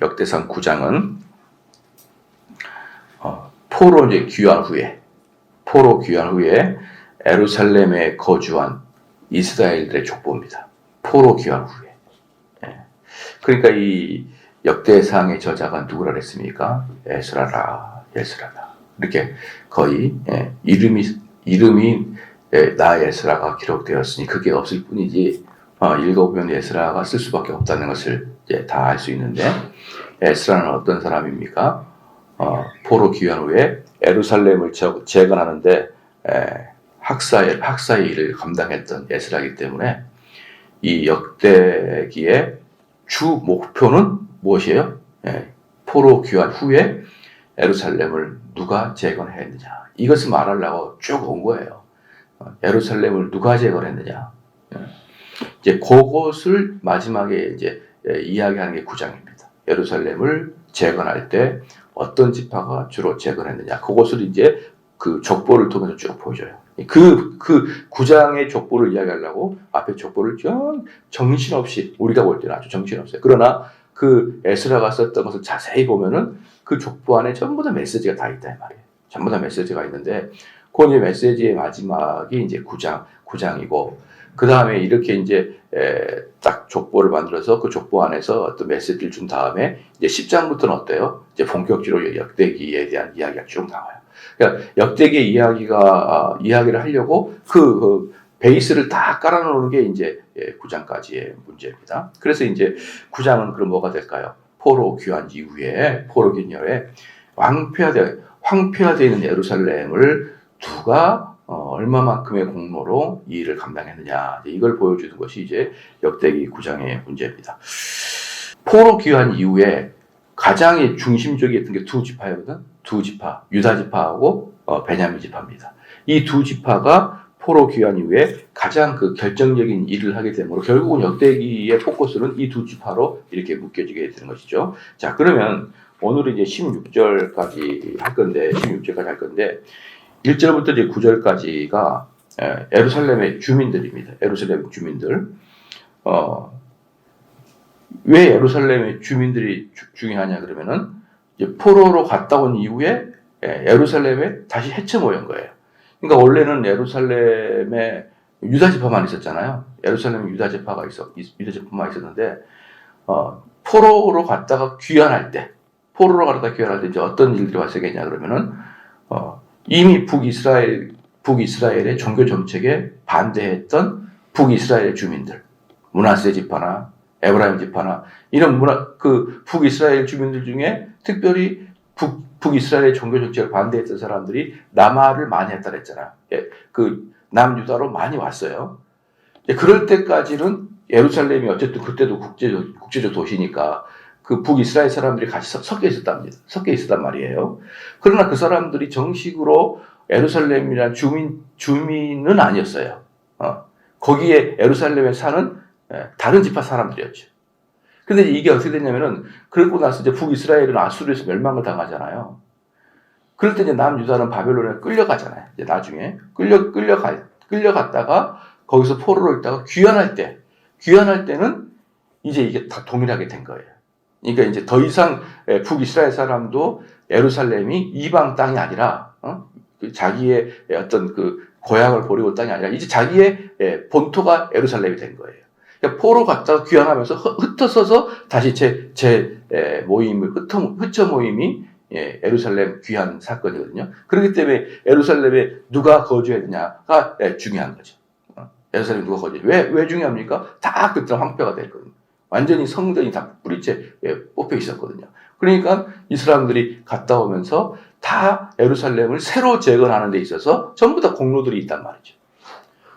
역대상 9장은 어, 포로 이제 귀환 후에 포로 귀환 후에 에루살렘에 거주한 이스라엘들의 족보입니다. 포로 귀환 후에. 예. 그러니까 이 역대상의 저자가 누구라 그랬습니까? 에스라라, 에스라라. 이렇게 거의 예, 이름이 이름이 예, 나 에스라가 기록되었으니 그게 없을 뿐이지 어, 읽어보면 에스라가 쓸 수밖에 없다는 것을 다 알 수 있는데 에스라는 어떤 사람입니까? 어, 포로 귀환 후에 에루살렘을 재건하는데 에, 학사의 학사의 일을 감당했던 에스라이기 때문에 이 역대기의 주 목표는 무엇이에요? 예, 포로 귀환 후에 에루살렘을 누가 재건했느냐 이것을 말하려고 쭉 온 거예요. 어, 에루살렘을 누가 재건했느냐. 예. 이제 그것을 마지막에 이제 예, 이야기하는 게 구장입니다. 에루살렘을 재건할 때 어떤 지파가 주로 재건했느냐. 그것을 이제 그 족보를 통해서 쭉 보여줘요. 그, 그 구장의 족보를 이야기하려고 앞에 족보를 정, 정신없이, 우리가 볼 때는 아주 정신없어요. 그러나 그 에스라가 썼던 것을 자세히 보면은 그 족보 안에 전부 다 메시지가 다 있다, 이 말이에요. 전부 다 메시지가 있는데, 그 메시지의 마지막이 이제 구장, 구장이고, 그 다음에 이렇게 이제 에, 딱 족보를 만들어서 그 족보 안에서 어떤 메시지를 준 다음에 이제 10장부터는 어때요? 이제 본격적으로 역대기에 대한 이야기가 쭉 나와요. 그러니까 역대기 이야기가 아, 이야기를 하려고 그, 그 베이스를 다 깔아놓는 게 이제 예, 9장까지의 문제입니다. 그래서 이제 9장은 그럼 뭐가 될까요? 포로 귀환 이후에 포로 기념에 황폐화되 황폐화되어 있는 예루살렘을 누가 어, 얼마만큼의 공로로 이 일을 감당했느냐 이걸 보여주는 것이 이제 역대기 9장의 문제입니다. 포로 귀환 이후에 가장 중심적이었던 게 두 지파였거든. 두 지파, 유다 지파하고 어, 베냐민 지파입니다. 이 두 지파가 포로 귀환 이후에 가장 그 결정적인 일을 하게 되므로 결국은 역대기의 포커스는 이 두 지파로 이렇게 묶여지게 되는 것이죠. 자, 그러면 오늘은 이제 16절까지 할 건데, 16절까지 할 건데, 1절부터 이제 9절까지가 에루살렘의 주민들입니다. 에루살렘 주민들. 어, 왜 예루살렘의 주민들이 주, 중요하냐 그러면은 포로로 갔다 온 이후에 예루살렘에 다시 해체 모인 거예요. 그러니까 원래는 예루살렘에 유다 지파만 있었잖아요. 예루살렘에 유다 지파가 있어 유다 지파만 있었는데 어, 포로로 갔다가 귀환할 때 포로로 갔다가 귀환할 때 이제 어떤 일들이 발생했냐 그러면은 어, 이미 북이스라엘 북이스라엘의 종교 정책에 반대했던 북이스라엘 주민들 문하세 지파나 에브라임 지파나 이런 문화 그 북이스라엘 주민들 중에 특별히 북 북이스라엘 종교 정책을 반대했던 사람들이 남하를 많이 했다 그랬잖아. 예, 그 남유다로 많이 왔어요. 예, 그럴 때까지는 예루살렘이 어쨌든 그때도 국제적 국제적 도시니까 그 북이스라엘 사람들이 같이 섞여 있었답니다. 섞여 있었단 말이에요. 그러나 그 사람들이 정식으로 예루살렘이란 주민 주민은 아니었어요. 어. 거기에 예루살렘에 사는 예, 다른 지파 사람들이었죠. 근데 이게 어떻게 됐냐면은, 그러고 나서 이제 북이스라엘은 아수르에서 멸망을 당하잖아요. 그럴 때 이제 남유다는 바벨론에 끌려가잖아요. 이제 나중에. 끌려, 끌려가, 끌려갔다가 거기서 포로로 있다가 귀환할 때, 귀환할 때는 이제 이게 다 동일하게 된 거예요. 그러니까 이제 더 이상 예, 북이스라엘 사람도 예루살렘이 이방 땅이 아니라, 어? 그 자기의 어떤 그 고향을 버리고 땅이 아니라 이제 자기의 예, 본토가 예루살렘이 된 거예요. 그러니까 포로 갔다가 귀환하면서 흩어서서 다시 제, 제 모임을, 흩어, 흩어 모임이 예, 에루살렘 귀환 사건이거든요. 그렇기 때문에 에루살렘에 누가 거주했느냐가 예, 중요한 거죠. 어? 에루살렘 누가 거주해. 왜, 왜 중요합니까? 다 그때 황폐가 됐거든요. 완전히 성전이 다 뿌리째 예, 뽑혀 있었거든요. 그러니까 이 사람들이 갔다 오면서 다 에루살렘을 새로 재건하는 데 있어서 전부 다 공로들이 있단 말이죠.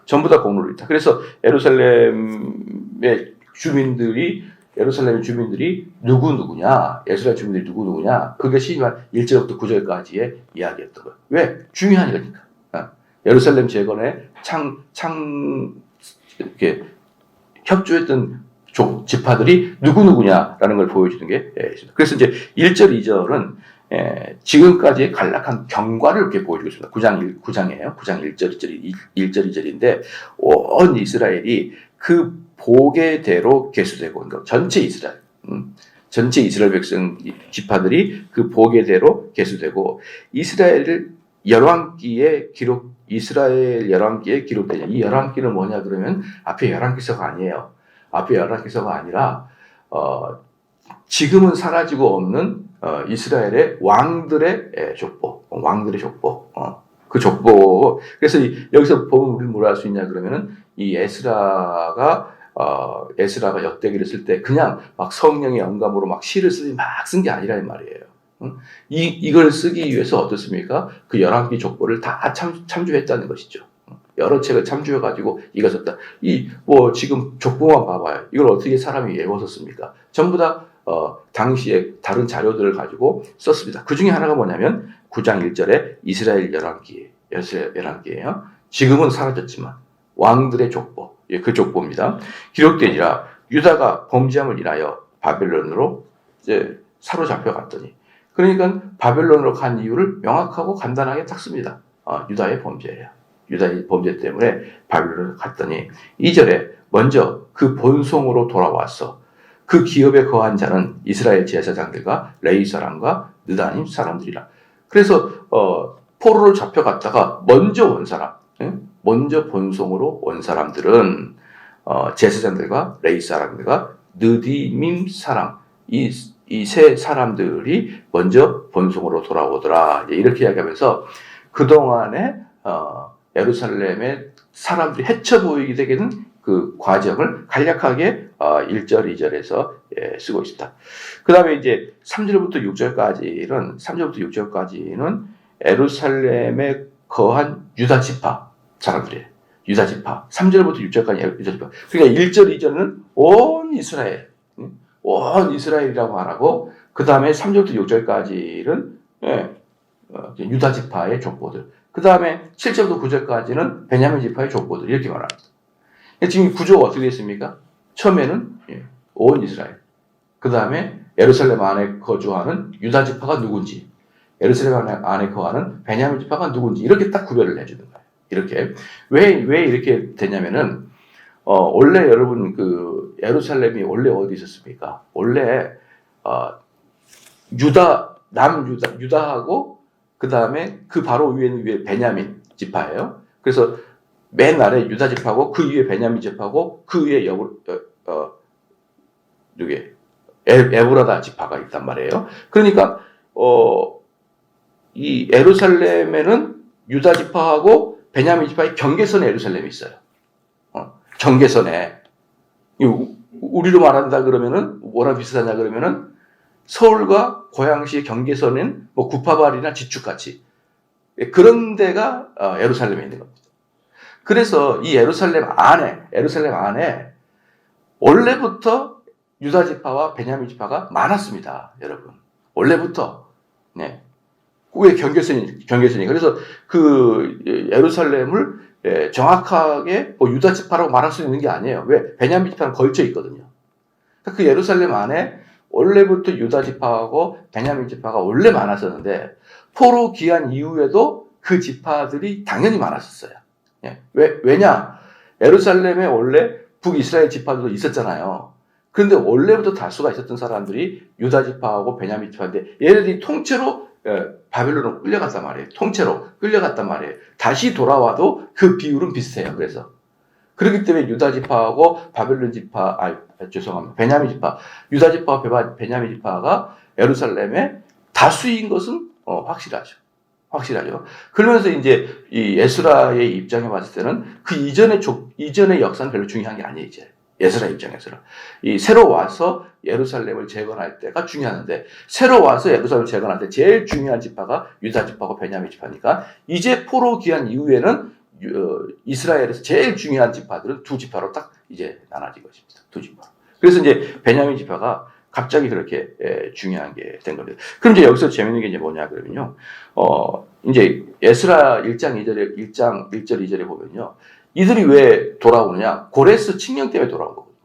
전부 다 공로를 있다. 그래서 예루살렘의 주민들이 예루살렘의 주민들이 누구 누구냐, 예루살렘 주민들이 누구 누구냐, 그것이 1절부터 9절까지의 이야기였던 거예요. 왜? 중요한 거니까. 어? 예루살렘 재건에 창, 창, 이렇게 협조했던 족, 지파들이 누구 누구냐라는 걸 보여주는 게 예, 있습니다. 그래서 이제 1절, 2절은 예, 지금까지의 간략한 경과를 이렇게 보여주고 있습니다. 9장 1, 9장이에요. 9장 1절, 2절, 1절, 2절인데, 온 이스라엘이 그 보게대로 개수되고, 그러니까 전체 이스라엘, 음, 전체 이스라엘 백성 지파들이 그 보게대로 계수되고 이스라엘 열왕기에 기록 이스라엘 열왕기에 기록되냐 이 열왕기는 뭐냐 그러면 앞에 열왕기서가 아니에요. 앞에 열왕기서가 아니라 어, 지금은 사라지고 없는 어, 이스라엘의 왕들의 예, 족보, 왕들의 족보, 어, 그 족보. 그래서 이- 여기서 보면 우리는 뭘 알 수 있냐 그러면은 이 에스라가 어, 에스라가 역대기를 쓸 때 그냥 막 성령의 영감으로 막 시를 쓰지 막 쓴 게 아니라는 말이에요. 응? 이 이걸 쓰기 위해서 어떻습니까? 그 열왕기 족보를 다 참, 참조했다는 것이죠. 여러 책을 참조해 가지고 이거 썼다. 이 뭐 지금 족보만 봐봐요. 이걸 어떻게 사람이 외웠었습니까? 전부 다 어, 당시에 다른 자료들을 가지고 썼습니다. 그 중에 하나가 뭐냐면 9장 1절에 이스라엘 열왕기, 열왕기예요. 지금은 사라졌지만 왕들의 족보, 예, 그 족보입니다. 기록되니라 유다가 범죄함을 인하여 바벨론으로 이제 사로잡혀 갔더니 그러니까 바벨론으로 간 이유를 명확하고 간단하게 딱 씁니다. 어, 유다의 범죄예요. 유다의 범죄 때문에 바벨론으로 갔더니 2절에 먼저 그 본성으로 돌아왔어. 그 기업에 거한 자는 이스라엘 제사장들과 레이 사람과 느다님 사람들이라. 그래서 어, 포로로 잡혀갔다가 먼저 온 사람, 예? 먼저 본성으로 온 사람들은 어, 제사장들과 레이 사람들과 느디밈 사람 이 이 세 사람들이 먼저 본성으로 돌아오더라 예, 이렇게 이야기하면서 그 동안에 어, 예루살렘의 사람들이 헤쳐 보이게 되는 그 과정을 간략하게 어, 1절, 2절에서 예, 쓰고 있습니다. 그 다음에 이제 3절부터 6절까지는, 3절부터 6절까지는 에루살렘에 거한 유다 지파 사람들이에요. 유다 지파. 3절부터 6절까지 유다 지파. 그러니까 1절, 2절은 온 이스라엘, 응? 온 이스라엘이라고 말하고, 그 다음에 3절부터 6절까지는 예, 어, 유다 지파의 족보들. 그 다음에 7절부터 9절까지는 베냐민 지파의 족보들. 이렇게 말합니다. 지금 이 구조가 어떻게 됐습니까? 처음에는 예, 온 이스라엘. 그 다음에 예루살렘 안에 거주하는 유다 지파가 누군지, 예루살렘 안에 거하는 베냐민 지파가 누군지 이렇게 딱 구별을 해주는 거예요. 이렇게 왜 왜 이렇게 되냐면은 어, 원래 여러분 그 예루살렘이 원래 어디 있었습니까? 원래 어, 유다 남 유다 유다하고 그 다음에 그 바로 위에는 위에 베냐민 지파예요. 그래서 맨 아래 유다 지파고 그 위에 베냐민 지파고 그 위에 여부 어, 어 누게 에- 에브라다 지파가 있단 말이에요. 그러니까 어 이 에루살렘에는 유다 지파하고 베냐민 지파의 경계선에 에루살렘이 있어요. 어, 경계선에 우리로 말한다 그러면은 뭐랑 비슷하냐 그러면은 서울과 고양시의 경계선은 뭐 구파발이나 지축같이 예, 그런 데가 어, 에루살렘에 있는 겁니다. 그래서 이 에루살렘 안에 에루살렘 안에 원래부터 유다 지파와 베냐민 지파가 많았습니다, 여러분. 원래부터 네. 왜 경계선이 경계선이 그래서 그 예루살렘을 예, 정확하게 뭐 유다 지파라고 말할 수 있는 게 아니에요. 왜 베냐민 지파는 걸쳐 있거든요. 그러니까 그 예루살렘 안에 원래부터 유다 지파하고 베냐민 지파가 원래 많았었는데 포로 귀한 이후에도 그 지파들이 당연히 많았었어요. 예. 왜 왜냐 예루살렘에 원래 북이스라엘 지파들도 있었잖아요. 그런데 원래부터 다수가 있었던 사람들이 유다 지파하고 베냐민 지파인데 얘네들이 통째로 예, 바벨론으로 끌려갔단 말이에요. 통째로 끌려갔단 말이에요. 다시 돌아와도 그 비율은 비슷해요. 그래서 그렇기 때문에 유다 지파하고 바벨론 지파, 아 죄송합니다. 베냐민 지파, 유다 지파와 베냐민 지파가 예루살렘에 다수인 것은 어, 확실하죠. 확실하죠. 그러면서 이제 이 예스라의 입장에 봤을 때는 그 이전의 족, 이전의 역사는 별로 중요한 게 아니에요, 이제. 예스라 입장에서는. 이 새로 와서 예루살렘을 재건할 때가 중요한데, 새로 와서 예루살렘을 재건할 때 제일 중요한 지파가 유다 지파고 베냐민 지파니까, 이제 포로 귀한 이후에는 이스라엘에서 제일 중요한 지파들은 두 지파로 딱 이제 나눠진 것입니다. 두 지파. 그래서 이제 베냐민 지파가 갑자기 그렇게 에, 중요한 게 된 겁니다. 그럼 이제 여기서 재밌는 게 이제 뭐냐 그러면요. 어, 이제 에스라 1장 2절에 1장 1절 2절에 보면요. 이들이 왜 돌아오느냐? 고레스 칙령 때문에 돌아온 거거든요.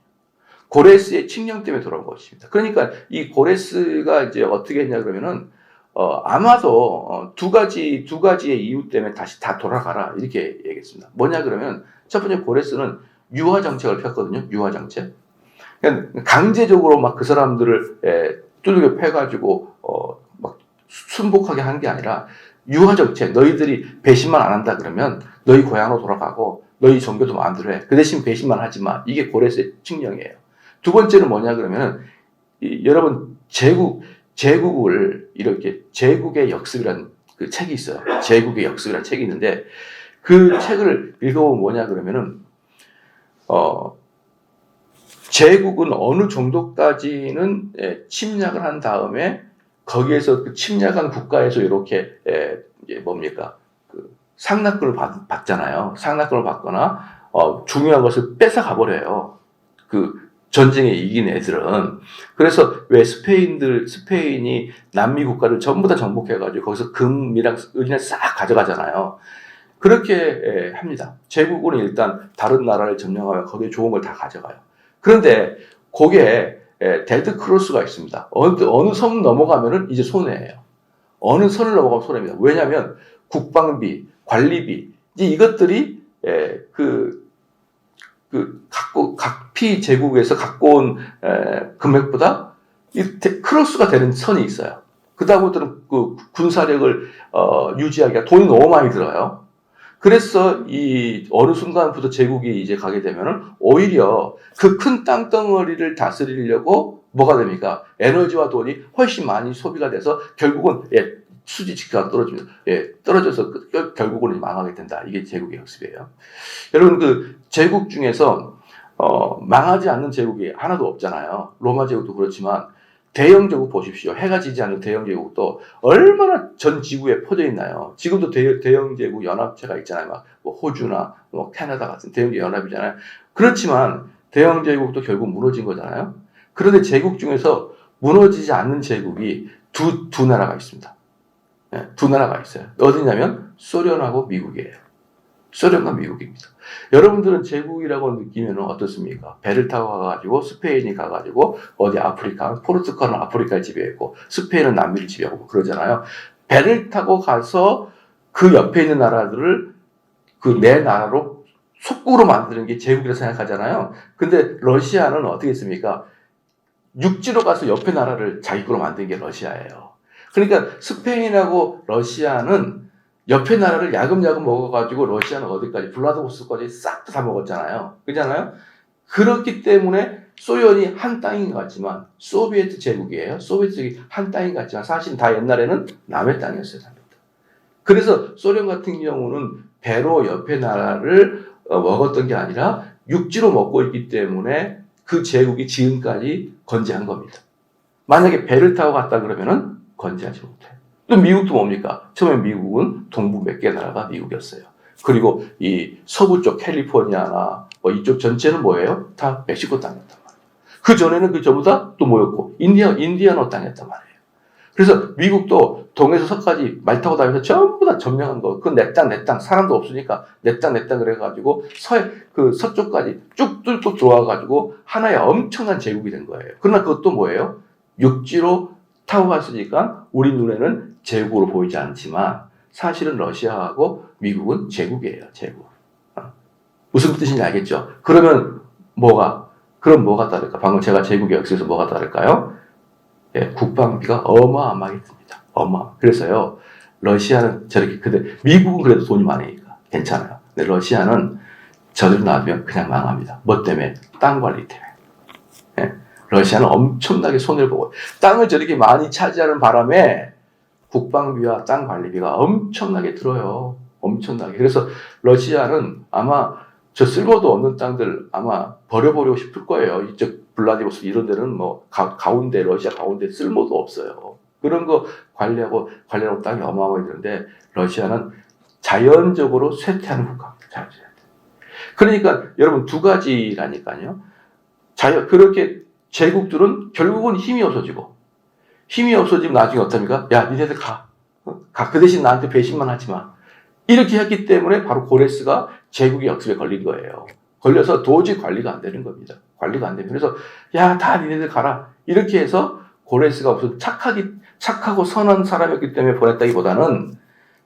고레스의 칙령 때문에 돌아온 것입니다. 그러니까 이 고레스가 이제 어떻게 했냐 그러면은 어, 아마도 어, 두 가지 두 가지의 이유 때문에 다시 다 돌아가라 이렇게 얘기했습니다. 뭐냐 그러면 첫 번째 고레스는 유화 정책을 폈거든요. 유화 정책. 그냥 강제적으로 막 그 사람들을 에, 두들겨 패가지고 어, 막 순복하게 한 게 아니라 유화 정책 너희들이 배신만 안 한다 그러면 너희 고향으로 돌아가고 너희 종교도 마음대로 해. 그 대신 배신만 하지 마. 이게 고레스의 칙령이에요. 두 번째는 뭐냐 그러면은 이, 여러분 제국 제국을 이렇게 제국의 역습이라는 그 책이 있어요. 제국의 역습이라는 책이 있는데 그 책을 읽어보면 뭐냐 그러면은 어 제국은 어느 정도까지는 예, 침략을 한 다음에 거기에서 그 침략한 국가에서 이렇게 예, 뭡니까 그 상납금을 받, 받잖아요. 상납금을 받거나 어, 중요한 것을 뺏어 가 버려요. 그 전쟁에 이긴 애들은 그래서 왜 스페인들 스페인이 남미 국가를 전부 다 정복해가지고 거기서 금이랑 은이랑 싹 가져가잖아요. 그렇게 예, 합니다. 제국은 일단 다른 나라를 점령하면 거기에 좋은 걸 다 가져가요. 그런데 거기에 예, 데드 크로스가 있습니다. 어느, 어느 선 넘어가면은 이제 손해예요. 어느 선을 넘어가면 손해입니다. 왜냐하면 국방비, 관리비, 이제 이것들이 예, 그, 그 갖고 각피 제국에서 갖고 온 에, 금액보다 이 데- 크로스가 되는 선이 있어요. 그 다음부터는 그 군사력을 어, 유지하기가 돈이 너무 많이 들어요. 그래서 이 어느 순간부터 제국이 이제 가게 되면은 오히려 그 큰 땅덩어리를 다스리려고 뭐가 됩니까? 에너지와 돈이 훨씬 많이 소비가 돼서 결국은 예, 수지 지표가 떨어집니다. 예, 떨어져서 그- 결- 결국은 망하게 된다. 이게 제국의 역습이에요. 여러분 그 제국 중에서 어, 망하지 않는 제국이 하나도 없잖아요. 로마 제국도 그렇지만 대영 제국 보십시오. 해가 지지 않는 대영 제국도 얼마나 전 지구에 퍼져 있나요? 지금도 대, 대영 제국 연합체가 있잖아요. 막 뭐 호주나 뭐 캐나다 같은 대영 제국 연합이잖아요. 그렇지만 대영 제국도 결국 무너진 거잖아요. 그런데 제국 중에서 무너지지 않는 제국이 두, 두 나라가 있습니다. 예, 두 나라가 있어요. 어디냐면 소련하고 미국이에요. 소련과 미국입니다. 여러분들은 제국이라고 느끼면 어떻습니까? 배를 타고 가가지고 스페인이 가가지고 어디 아프리카, 포르투갈은 아프리카를 지배했고 스페인은 남미를 지배하고 그러잖아요. 배를 타고 가서 그 옆에 있는 나라들을 그 내 나라로 속국으로 만드는 게 제국이라고 생각하잖아요. 근데 러시아는 어떻게 했습니까? 육지로 가서 옆에 나라를 자기 거로 만든 게 러시아예요. 그러니까 스페인하고 러시아는 옆에 나라를 야금야금 먹어가지고 러시아는 어디까지 블라디보스토크까지 싹 다 먹었잖아요. 그잖아요. 그렇기 때문에 소련이 한 땅인 것 같지만 소비에트 제국이에요. 소비에트 제국이 한 땅인 것 같지만 사실 다 옛날에는 남의 땅이었어요. 남의 땅. 그래서 소련 같은 경우는 배로 옆에 나라를 어, 먹었던 게 아니라 육지로 먹고 있기 때문에 그 제국이 지금까지 건재한 겁니다. 만약에 배를 타고 갔다 그러면은 건재하지 못해요. 또 미국도 뭡니까? 처음에 미국은 동부 몇 개 나라가 미국이었어요. 그리고 이 서부 쪽 캘리포니아나 뭐 이쪽 전체는 뭐예요? 다 멕시코 땅이었단 말이에요. 그 전에는 그 전부 다 또 뭐였고 인디아 인디아노 땅이었단 말이에요. 그래서 미국도 동에서 서까지 말 타고 다니면서 전부 다 점령한 거. 그 내 땅 내 땅 사람도 없으니까 내 땅 내 땅 그래가지고 서해 그 서쪽까지 쭉 뚫고 들어와가지고 하나의 엄청난 제국이 된 거예요. 그러나 그것도 뭐예요? 육지로 타고 갔으니까 우리 눈에는 제국으로 보이지 않지만 사실은 러시아하고 미국은 제국이에요. 제국. 어. 무슨 뜻인지 알겠죠? 그러면 뭐가 그럼 뭐가 다를까? 방금 제가 제국의 역사에서 뭐가 다를까요? 예, 국방비가 어마어마하게 듭니다. 어마. 그래서요. 러시아는 저렇게 근데 미국은 그래도 돈이 많으니까 괜찮아요. 근데 러시아는 저들 놔두면 그냥 망합니다. 뭐 때문에? 땅 관리 때문에. 예, 러시아는 엄청나게 손해를 보고 땅을 저렇게 많이 차지하는 바람에 국방비와 땅 관리비가 엄청나게 들어요. 엄청나게. 그래서 러시아는 아마 저 쓸모도 없는 땅들 아마 버려버리고 싶을 거예요. 이쪽 블라디보스 이런 데는 뭐 가, 가운데 러시아 가운데 쓸모도 없어요. 그런 거 관리하고 관리하고 땅이 어마어마하게 되는데 러시아는 자연적으로 쇠퇴하는 국가입니다. 자연적으로. 그러니까 여러분 두 가지라니까요. 자연 그렇게 제국들은 결국은 힘이 없어지고 힘이 없어지면 나중에 어떻습니까? 야 니네들 가. 어? 가. 그 대신 나한테 배신만 하지 마. 이렇게 했기 때문에 바로 고레스가 제국의 역습에 걸린 거예요. 걸려서 도저히 관리가 안 되는 겁니다. 관리가 안 되면 그래서 야 다 니네들 가라. 이렇게 해서 고레스가 무슨 착하기 착하고 선한 사람이었기 때문에 보냈다기보다는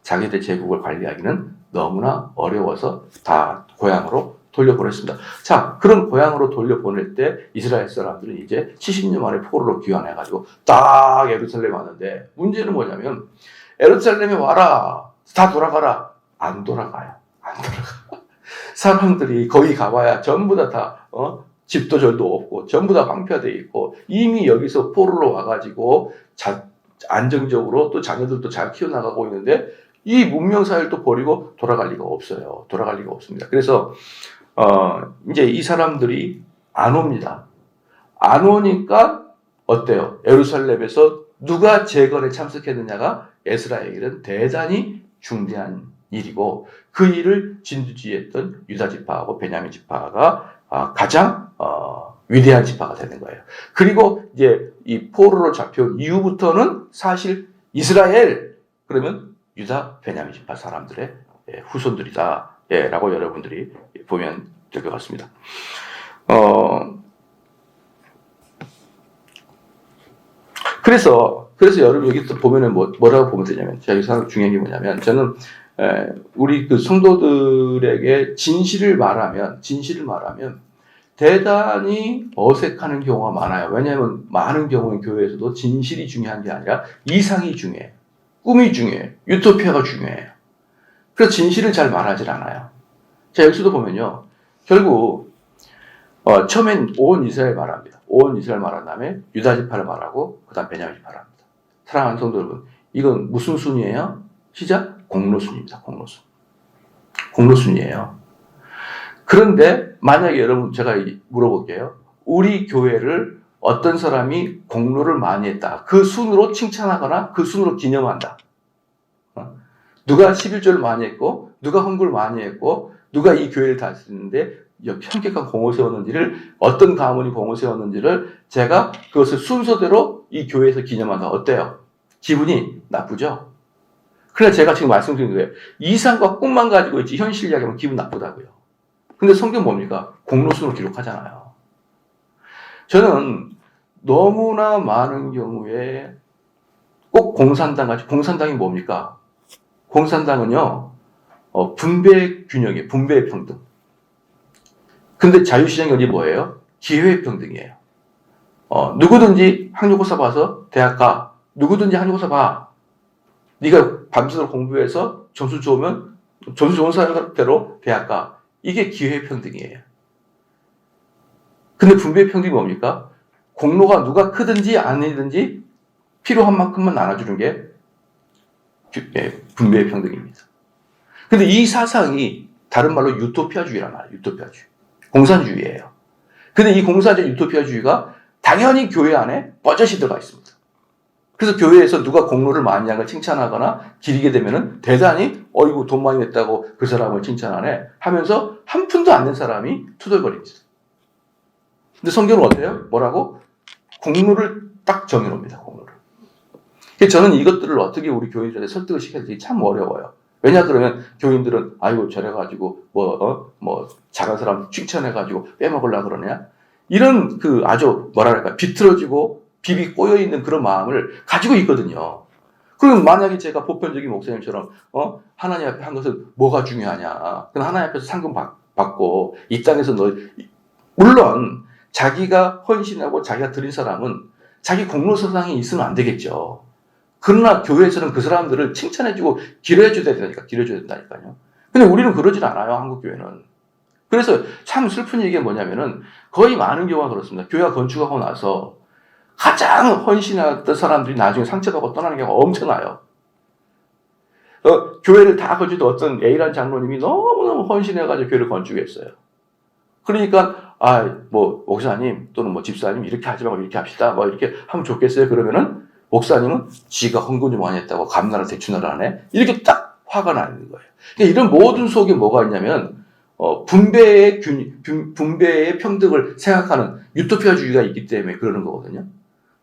자기들 제국을 관리하기는 너무나 어려워서 다 고향으로 돌려보냈습니다. 자, 그런 고향으로 돌려보낼 때 이스라엘 사람들은 이제 70년 만에 포로로 귀환해가지고 딱 예루살렘 왔는데 문제는 뭐냐면 예루살렘에 와라. 다 돌아가라. 안 돌아가요. 안 돌아가. 사람들이 거기 가봐야 전부 다 다, 어? 집도 절도 없고 전부 다 황폐돼 있고 이미 여기서 포로로 와가지고 자, 안정적으로 또 자녀들도 잘 키워나가고 있는데 이 문명사회를 또 버리고 돌아갈 리가 없어요. 돌아갈 리가 없습니다. 그래서 어, 이제 이 사람들이 안 옵니다. 안 오니까 어때요? 예루살렘에서 누가 재건에 참석했느냐가 에스라에게는 대단히 중대한 일이고 그 일을 진두지휘했던 유다 지파하고 베냐민 지파가 아, 가장 어, 위대한 지파가 되는 거예요. 그리고 이제 이 포로로 잡혀온 이후부터는 사실 이스라엘 그러면 유다 베냐민 지파 사람들의 예, 후손들이다. 예, 라고 여러분들이 보면 될 것 같습니다. 어, 그래서, 그래서 여러분 여기 또 보면은 뭐, 뭐라고 보면 되냐면, 제가 여기서 중요한 게 뭐냐면, 저는, 에, 우리 그 성도들에게 진실을 말하면, 진실을 말하면, 대단히 어색하는 경우가 많아요. 왜냐하면 많은 경우에 교회에서도 진실이 중요한 게 아니라 이상이 중요해요. 꿈이 중요해요. 유토피아가 중요해요. 그래서 진실을 잘 말하질 않아요. 자, 여기서도 보면요. 결국, 어, 처음엔 온 이스라엘 말합니다. 온 이스라엘 말한 다음에 유다 지파를 말하고, 그 다음 베냐민 지파를 합니다. 사랑하는 성도 여러분, 이건 무슨 순이에요? 시작? 공로순입니다. 공로순. 공로순이에요. 그런데 만약에 여러분 제가 물어볼게요. 우리 교회를 어떤 사람이 공로를 많이 했다. 그 순으로 칭찬하거나 그 순으로 기념한다. 어? 누가 11조를 많이 했고, 누가 헌금을 많이 했고, 누가 이 교회를 다스리는데 현격한 공을 세웠는지를 어떤 가문이 공을 세웠는지를 제가 그것을 순서대로 이 교회에서 기념한다. 어때요? 기분이 나쁘죠? 그래 제가 지금 말씀드린 거예요. 이상과 꿈만 가지고 있지 현실 이야기하면 기분 나쁘다고요. 근데 성경 뭡니까? 공로수로 기록하잖아요. 저는 너무나 많은 경우에 꼭 공산당 같이 공산당이 뭡니까? 공산당은요 어, 분배 균형이에요. 분배 평등. 근데 자유시장이 어디 뭐예요? 기회 평등이에요. 어, 누구든지 학력고사 봐서 대학 가. 누구든지 학력고사 봐. 네가 밤새도록 공부해서 점수 좋으면 점수 좋은 사람대로 대학 가. 이게 기회 평등이에요. 근데 분배 평등이 뭡니까? 공로가 누가 크든지 아니든지 필요한 만큼만 나눠주는 게 예, 분배 평등입니다. 근데 이 사상이 다른 말로 유토피아주의란 말이에요. 유토피아주의. 공산주의예요. 근데 이 공산주의 유토피아주의가 당연히 교회 안에 뻗젖이 들어가 있습니다. 그래서 교회에서 누가 공로를 많이 한걸 칭찬하거나 기리게 되면은 대단히 어이구 돈 많이 냈다고 그 사람을 칭찬하네 하면서 한 푼도 안 낸 사람이 투덜거립니다. 근데 성경은 어때요? 뭐라고? 공로를 딱 정해놓습니다. 그래서 저는 이것들을 어떻게 우리 교인들한테 설득을 시켜야 될지 참 어려워요. 왜냐 그러면 교인들은 아이고 저래가지고 뭐 어? 뭐 작은 사람 칭찬해가지고 빼먹으려 그러냐 이런 그 아주 뭐랄까 비틀어지고 비비 꼬여 있는 그런 마음을 가지고 있거든요. 그럼 만약에 제가 보편적인 목사님처럼 어 하나님 앞에 한 것은 뭐가 중요하냐? 그럼 하나님 앞에서 상금 받, 받고 이 땅에서 너 물론 자기가 헌신하고 자기가 드린 사람은 자기 공로서상이 있으면 안 되겠죠. 그러나 교회에서는 그 사람들을 칭찬해주고 기려해줘야 된다니까, 기려줘야 된다니까요. 근데 우리는 그러질 않아요, 한국교회는. 그래서 참 슬픈 얘기가 뭐냐면은 거의 많은 경우가 그렇습니다. 교회가 건축하고 나서 가장 헌신했던 사람들이 나중에 상처받고 떠나는 경우가 엄청나요. 어, 교회를 다 건축도 어떤 A라는 장로님이 너무너무 헌신해가지고 교회를 건축했어요. 그러니까, 아, 뭐, 목사님 또는 뭐 집사님 이렇게 하지 말고 이렇게 합시다. 뭐 이렇게 하면 좋겠어요. 그러면은 목사님은 지가 헌금 좀 많이 했다고 감나라 대추나라 하네. 이렇게 딱 화가 나는 거예요. 그러니까 이런 모든 속에 뭐가 있냐면, 어, 분배의 균, 분배의 평등을 생각하는 유토피아주의가 있기 때문에 그러는 거거든요.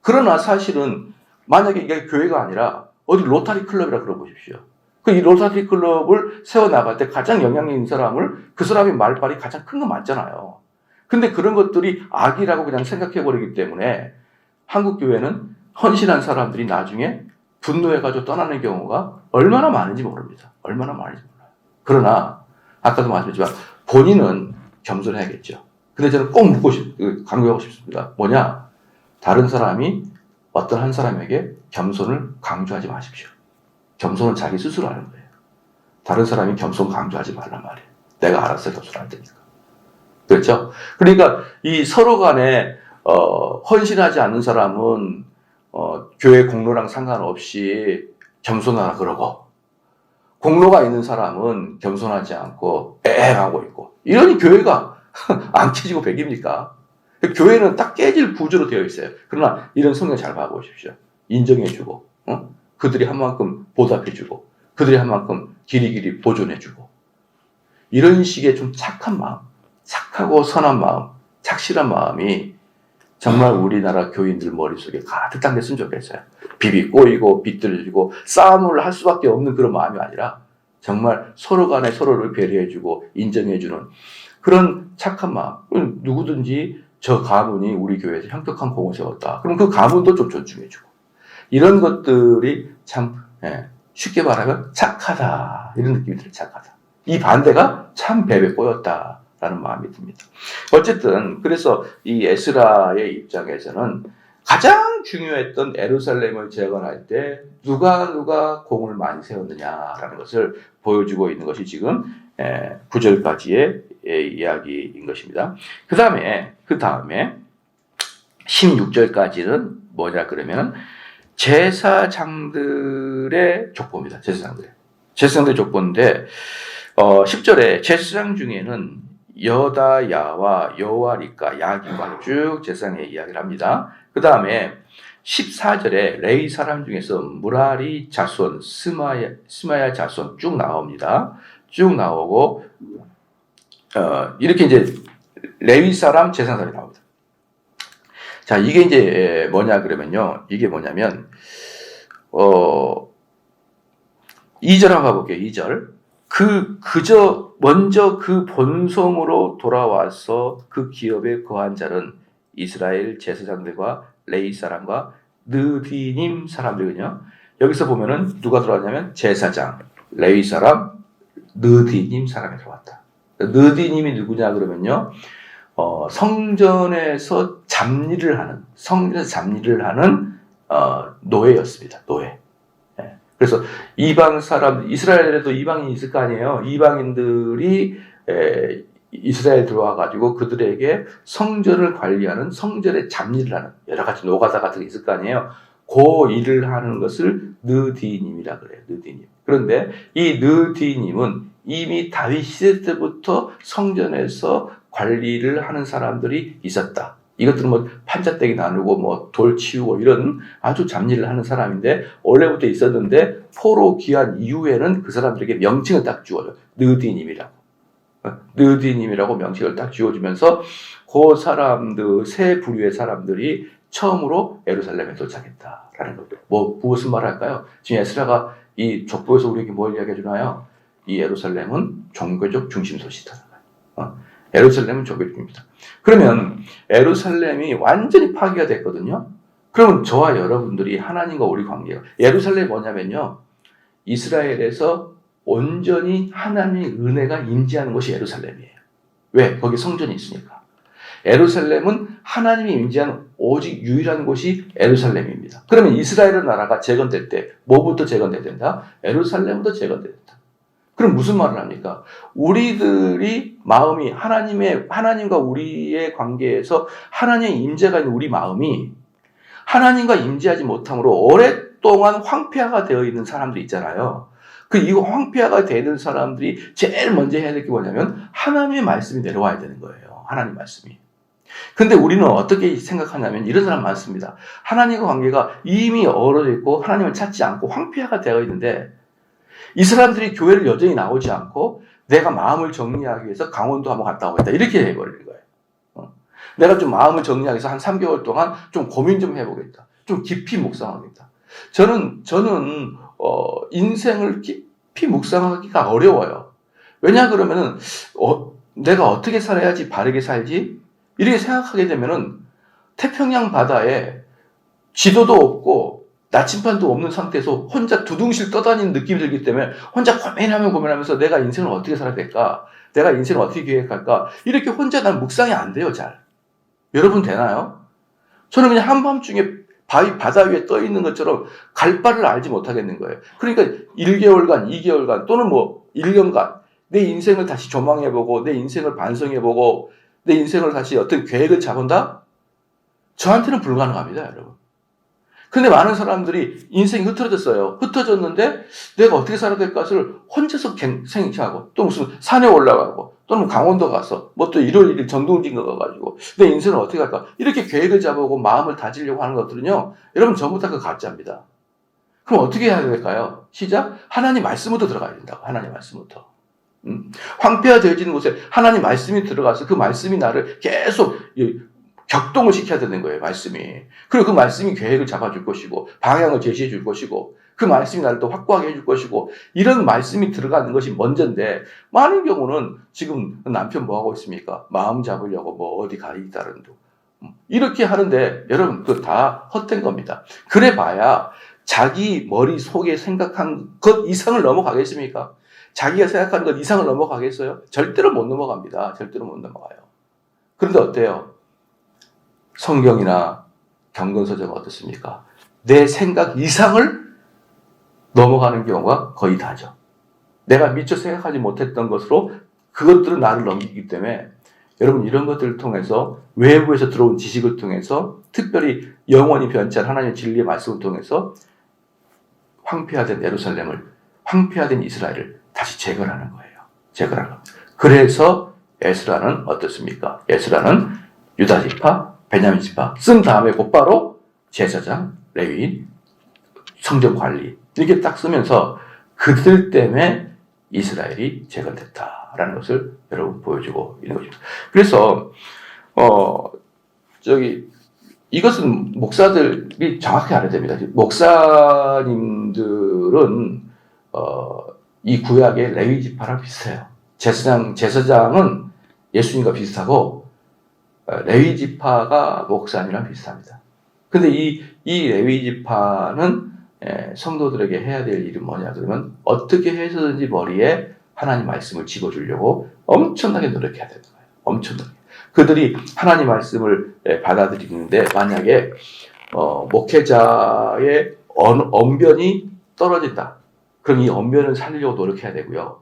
그러나 사실은 만약에 이게 교회가 아니라 어디 로타리 클럽이라 그러보십시오. 그 이 로타리 클럽을 세워나갈 때 가장 영향력 있는 사람을 그 사람의 말발이 가장 큰 거 맞잖아요. 근데 그런 것들이 악이라고 그냥 생각해버리기 때문에 한국 교회는 헌신한 사람들이 나중에 분노해가지고 떠나는 경우가 얼마나 많은지 모릅니다. 얼마나 많은지 몰라요. 그러나 아까도 말씀드렸지만 본인은 겸손해야겠죠. 근데 저는 꼭 묻고 싶, 그, 강조하고 싶습니다. 뭐냐? 다른 사람이 어떤 한 사람에게 겸손을 강조하지 마십시오. 겸손은 자기 스스로 하는 거예요. 다른 사람이 겸손 강조하지 말란 말이에요. 내가 알아서 겸손할 테니까. 그렇죠? 그러니까 이 서로 간에 어, 헌신하지 않는 사람은 어, 교회 공로랑 상관없이 겸손하라 그러고 공로가 있는 사람은 겸손하지 않고 애하고 있고 이러니 교회가 안 깨지고 백입니까? 교회는 딱 깨질 구조로 되어 있어요. 그러나 이런 성경 잘 봐보십시오. 인정해주고 어? 그들이 한 만큼 보답해주고 그들이 한 만큼 길이길이 보존해주고 이런 식의 좀 착한 마음 착하고 선한 마음 착실한 마음이 정말 우리나라 교인들 머릿속에 가득 담겼으면 좋겠어요. 비비 꼬이고 비틀리고 싸움을 할 수밖에 없는 그런 마음이 아니라 정말 서로 간에 서로를 배려해주고 인정해주는 그런 착한 마음. 누구든지 저 가문이 우리 교회에서 형격한 공을 세웠다. 그럼 그 가문도 좀 존중해주고 이런 것들이 참 예, 쉽게 말하면 착하다 이런 느낌이 들어요. 착하다. 이 반대가 참 배배 꼬였다. 라는 마음이 듭니다. 어쨌든 그래서 이 에스라의 입장에서는 가장 중요했던 에루살렘을 재건할 때 누가 누가 공을 많이 세웠느냐라는 것을 보여주고 있는 것이 지금 9절까지의 이야기인 것입니다. 그 다음에 그 다음에 16절까지는 뭐냐 그러면 제사장들의 족보입니다. 제사장들. 제사장들의 족보인데 어, 10절에 제사장 중에는 여다야와 여와리까 야기과 쭉 제사장의 이야기를 합니다. 그 다음에 14절에 레이 사람 중에서 무라리 자손, 스마야, 스마야 자손 쭉 나옵니다. 쭉 나오고 어, 이렇게 이제 레위 사람, 제사장 사람이 나옵니다. 자, 이게 이제 뭐냐 그러면요. 이게 뭐냐면 어 2절 한번 가볼게요. 2절. 그 그저 먼저 그 본성으로 돌아와서 그 기업에 거한 자는 이스라엘 제사장들과 레이 사람과 느디님 사람들이거든요. 여기서 보면은 누가 들어왔냐면 제사장, 레위 사람, 느디님 사람이 들어왔다. 느디님이 누구냐 그러면요. 어, 성전에서 잡일을 하는 성전에서 잡일을 하는 어, 노예였습니다. 노예. 그래서 이방 사람, 이스라엘에도 이방인이 있을 거 아니에요. 이방인들이 에, 이스라엘 들어와 가지고 그들에게 성전을 관리하는 성전의 잡일을 하는 여러 가지 노가다 같은 게 있을 거 아니에요. 그 일을 하는 것을 느디님이라 그래요. 느디님. 그런데 이 느디님은 이미 다윗 시대 때부터 성전에서 관리를 하는 사람들이 있었다. 이것들은 뭐 판자떼기 나누고 뭐 돌 치우고 이런 아주 잡일을 하는 사람인데 원래부터 있었는데 포로 귀한 이후에는 그 사람들에게 명칭을 딱 주어요. 느디님이라고. 어, 느디님이라고 명칭을 딱 지어주면서 그 사람들 세 부류의 사람들이 처음으로 에루살렘에 도착했다라는 거죠. 뭐 무엇을 말할까요? 지금 에스라가 이 족보에서 우리에게 뭘 이야기해 주나요? 이 에루살렘은 종교적 중심 도시다. 어? 에루살렘은 종교적입니다. 그러면 에루살렘이 완전히 파괴가 됐거든요. 그러면 저와 여러분들이 하나님과 우리 관계가 예루살렘이 뭐냐면요. 이스라엘에서 온전히 하나님의 은혜가 임재하는 곳이 예루살렘이에요. 왜? 거기 성전이 있으니까. 에루살렘은 하나님이 임재하는 오직 유일한 곳이 에루살렘입니다. 그러면 이스라엘 나라가 재건될 때 뭐부터 재건돼야 된다? 에루살렘부터 재건돼야 된다. 그럼 무슨 말을 합니까? 우리들이 마음이 하나님의 하나님과 우리의 관계에서 하나님의 임재가 있는 우리 마음이 하나님과 임재하지 못함으로 오랫동안 황폐화가 되어 있는 사람들이 있잖아요. 그 이거 황폐화가 되는 사람들이 제일 먼저 해야 될 게 뭐냐면 하나님의 말씀이 내려와야 되는 거예요. 하나님 말씀이. 근데 우리는 어떻게 생각하냐면 이런 사람 많습니다. 하나님과 관계가 이미 얼어져 있고 하나님을 찾지 않고 황폐화가 되어 있는데 이 사람들이 교회를 여전히 나오지 않고 내가 마음을 정리하기 위해서 강원도 한번 갔다 오겠다. 이렇게 해버리는 거예요. 어. 내가 좀 마음을 정리하기 위해서 한 3개월 동안 좀 고민 좀 해보겠다. 좀 깊이 묵상하겠다. 저는, 저는, 어, 인생을 깊이 묵상하기가 어려워요. 왜냐 그러면은, 어, 내가 어떻게 살아야지 바르게 살지? 이렇게 생각하게 되면은 태평양 바다에 지도도 없고 나침반도 없는 상태에서 혼자 두둥실 떠다니는 느낌이 들기 때문에 혼자 고민하면 고민하면서 내가 인생을 어떻게 살아야 될까? 내가 인생을 어떻게 계획할까? 이렇게 혼자 난 묵상이 안 돼요, 잘. 여러분 되나요? 저는 그냥 한밤중에 바위 바다 위에 떠 있는 것처럼 갈 바를 알지 못하겠는 거예요. 그러니까 1개월간, 2개월간 또는 뭐 1년간 내 인생을 다시 조망해보고 내 인생을 반성해보고 내 인생을 다시 어떤 계획을 잡은다? 저한테는 불가능합니다, 여러분. 근데 많은 사람들이 인생이 흩어졌어요. 흩어졌는데 내가 어떻게 살아야 될 것을 혼자서 갱- 생각하고 또 무슨 산에 올라가고 또는 강원도 가서 뭐또 1월 1일 전동진 거 가가지고 내 인생을 어떻게 할까 이렇게 계획을 잡아오고 마음을 다지려고 하는 것들은요 여러분 전부 다 그 가짜입니다. 그럼 어떻게 해야 될까요? 시작 하나님 말씀부터 들어가야 된다고 하나님 말씀부터. 음, 황폐화 되어지는 곳에 하나님 말씀이 들어가서 그 말씀이 나를 계속 이, 격동을 시켜야 되는 거예요, 말씀이. 그리고 그 말씀이 계획을 잡아줄 것이고, 방향을 제시해 줄 것이고, 그 말씀이 나를 또 확고하게 해줄 것이고, 이런 말씀이 들어가는 것이 먼저인데, 많은 경우는 지금 남편 뭐 하고 있습니까? 마음 잡으려고 뭐 어디 가 있다는 둥. 음, 이렇게 하는데, 여러분, 그거 다 헛된 겁니다. 그래 봐야 자기 머릿속에 생각한 것 이상을 넘어가겠습니까? 자기가 생각하는 것 이상을 넘어가겠어요? 절대로 못 넘어갑니다. 절대로 못 넘어가요. 그런데 어때요? 성경이나 경건서적은 어떻습니까? 내 생각 이상을 넘어가는 경우가 거의 다죠. 내가 미처 생각하지 못했던 것으로 그것들은 나를 넘기기 때문에 여러분 이런 것들을 통해서 외부에서 들어온 지식을 통해서 특별히 영원히 변치한 하나님의 진리의 말씀을 통해서 황폐화된 예루살렘을 황폐화된 이스라엘을 다시 재건하는 거예요. 재건하는 겁니다. 그래서 에스라는 어떻습니까? 에스라는 유다 지파, 베냐민 지파 쓴 다음에 곧바로 제사장, 레위인, 성전 관리 이렇게 딱 쓰면서 그들 때문에 이스라엘이 재건됐다라는 것을 여러분 보여주고 있는 것입니다. 그래서 어 저기 이것은 목사들이 정확히 알아야 됩니다. 목사님들은 어, 이 구약의 레위 지파랑 비슷해요. 제사장 제사장은 예수님과 비슷하고 어, 레위 지파가 목사님이랑 비슷합니다. 근데 이, 이 레위 지파는 에, 성도들에게 해야 될 일은 뭐냐 그러면 어떻게 해서든지 머리에 하나님 말씀을 집어주려고 엄청나게 노력해야 되는 거예요. 엄청나게. 그들이 하나님 말씀을 에, 받아들이는데 만약에 어, 목회자의 언, 언변이 떨어진다. 그럼 이 언변을 살리려고 노력해야 되고요.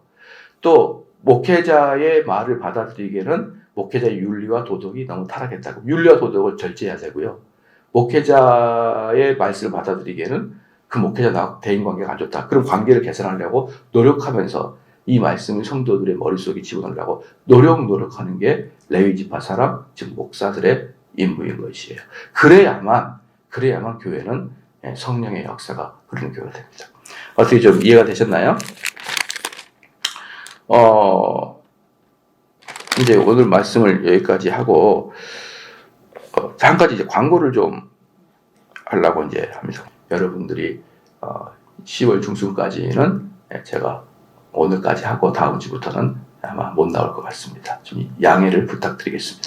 또 목회자의 말을 받아들이기에는 목회자의 윤리와 도덕이 너무 타락했다고 윤리와 도덕을 절제해야 되고요. 목회자의 말씀을 받아들이기에는 그 목회자 나 대인 관계가 안 좋다. 그럼 관계를 개선하려고 노력하면서 이 말씀을 성도들의 머릿속에 집어넣으려고 노력 노력하는 게 레위 지파 사람 즉 목사들의 임무인 것이에요. 그래야만 그래야만 교회는 예, 성령의 역사가 흐르는 교회가 됩니다. 어떻게 좀 이해가 되셨나요? 어 이제 오늘 말씀을 여기까지 하고 어, 한 가지 이제 광고를 좀 하려고 이제 합니다. 여러분들이 어, 10월 중순까지는 예, 제가 오늘까지 하고 다음 주부터는 아마 못 나올 것 같습니다. 좀 양해를 부탁드리겠습니다.